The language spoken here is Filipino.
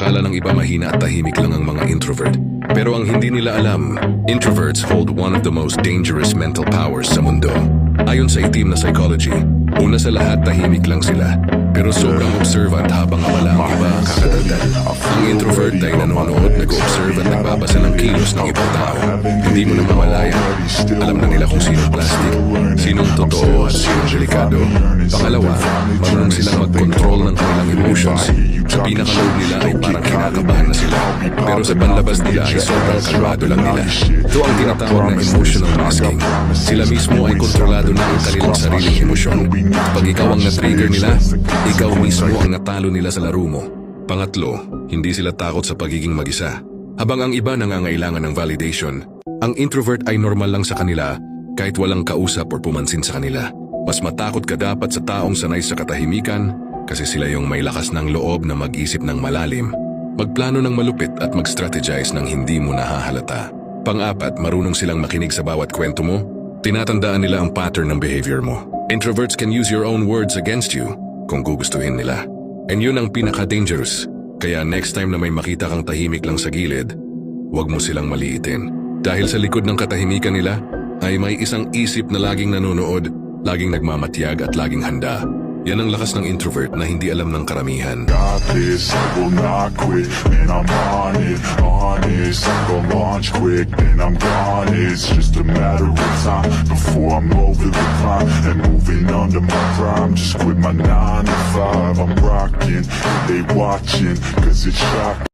Akala ng iba mahina at tahimik lang ang mga introvert. Pero ang hindi nila alam, introverts hold one of the most dangerous mental powers sa mundo. Ayon sa itim na psychology, una sa lahat tahimik lang sila. Pero sobrang observant habang abala ang iba kakadaldal. Ang introvert ay nanonood, nag-observe at nagbabasa ng kilos ng ibang tao. Hindi mo na mamalaya. Alam na nila kung sinong plastic, sinong totoo at sinong delikado. Pangalawa, marunong silang mag-control ng kanilang emotions. Pinakaloob nila ay parang kinakabahan na sila. Pero sa panlabas nila ay sobrang kalmado lang nila. Ito ang tinatawag na emotional masking. Sila mismo ay kontrolado na ang kanilang sariling emosyon. Pag ikaw ang na-trigger nila, ikaw mismo ang natalo nila sa laro mo. Pangatlo, hindi sila takot sa pagiging mag-isa. Habang ang iba nangangailangan ng validation, ang introvert ay normal lang sa kanila kahit walang kausap o pumansin sa kanila. Mas matakot ka dapat sa taong sanay sa katahimikan kasi sila yung may lakas ng loob na mag-isip ng malalim, magplano ng malupit at mag-strategize ng hindi mo nahahalata. Pang-apat, marunong silang makinig sa bawat kwento mo. Tinatandaan nila ang pattern ng behavior mo. Introverts can use your own words against you kung gugustuhin nila. And yun ang pinaka-dangerous. Kaya next time na may makita kang tahimik lang sa gilid, huwag mo silang maliitin. Dahil sa likod ng katahimikan nila, ay may isang isip na laging nanonood, laging nagmamatiyag at laging handa. Yan ang lakas ng introvert na hindi alam ng karamihan. got this, I will not and I'm on it, gonna launch quick, and I'm gone. It's just a matter of time before I'm over the climb and moving under my prime. Just quit my nine to five. I'm rocking, they watching, cause it's shocking.